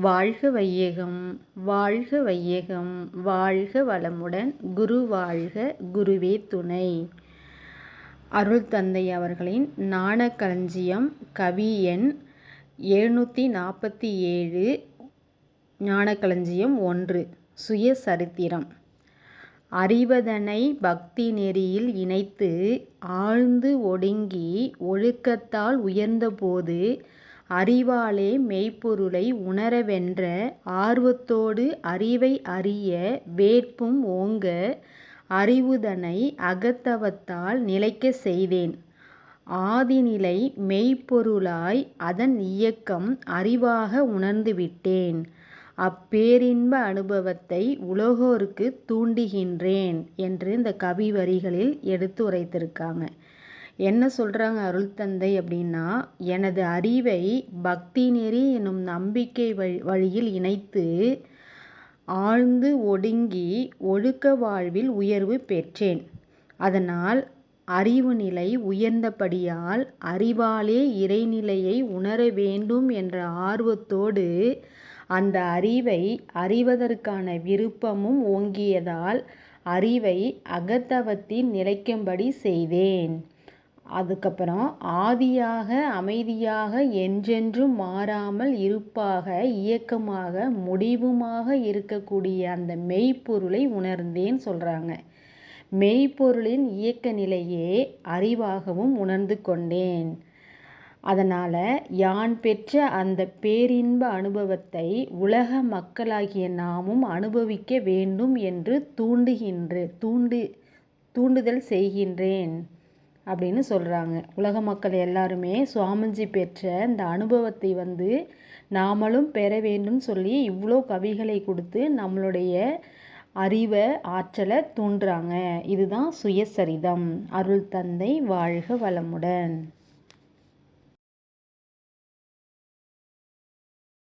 வாழ்க வையகம் வாழ்க வையகம் வாழ்க வளமுடன் குரு வாழ்க குருவே துணை. அருள் தந்தை அவர்களின் ஞானக்களஞ்சியம் கவி எண் எழுநூற்றி நாற்பத்தி ஏழு ஞானக்களஞ்சியம் ஒன்று சுயசரித்திரம். அறிவதனை பக்தி நெறியில் இணைத்து ஆழ்ந்து ஒடுங்கி ஒழுக்கத்தால் உயர்ந்தபோது அறிவாலே மெய்ப்பொருளை உணரவென்ற ஆர்வத்தோடு அறிவை அறிய வேட்பும் ஓங்க அறிவுதனை அகத்தவத்தால் நிலைக்கச் செய்தேன். ஆதிநிலை மெய்ப்பொருளாய் அதன் இயக்கம் அறிவாக உணர்ந்துவிட்டேன். அப்பேரின்ப அனுபவத்தை உலகோருக்குத் தூண்டுகின்றேன் என்று இந்த கவி வரிகளில் எடுத்து உரைத்திருக்காங்க. என்ன சொல்கிறாங்க அருள் தந்தை அப்படின்னா எனது அறிவை பக்தி நெறி எனும் நம்பிக்கை வழியில் இணைத்து ஆழ்ந்து ஒடுங்கி ஒழுக்க வாழ்வில் உயர்வு பெற்றேன். அதனால் அறிவு நிலை உயர்ந்தபடியால் அறிவாலே இறைநிலையை உணர வேண்டும் என்ற ஆர்வத்தோடு அந்த அறிவை அறிவதற்கான விருப்பமும் ஓங்கியதால் அறிவை அகத்தவத்தில் நிலைக்கும்படி செய்தேன். அதுக்கப்புறம் ஆதியாக அமைதியாக என்றென்றும் மாறாமல் இருப்பாக இயக்கமாக முடிவுமாக இருக்கக்கூடிய அந்த மெய்ப்பொருளை உணர்ந்தேன் சொல்கிறாங்க மெய்ப்பொருளின் இயக்க நிலையே அறிவாகவும் உணர்ந்து கொண்டேன். அதனால் யான் பெற்ற அந்த பேரின்ப அனுபவத்தை உலக மக்களாகிய நாமும் அனுபவிக்க வேண்டும் என்று தூண்டுகின்ற தூண்டு தூண்டுதல் செய்கின்றேன் அப்படின்னு சொல்கிறாங்க உலக மக்கள் எல்லாருமே சுவாமிஜி பெற்ற இந்த அனுபவத்தை வந்து நாமளும் பெற வேண்டும் சொல்லி இவ்வளோ கவிகளை கொடுத்து நம்மளுடைய அறிவை ஆற்றலை தூண்டுறாங்க. இதுதான் சுயசரிதம். அருள் தந்தை வாழ்க வளமுடன்.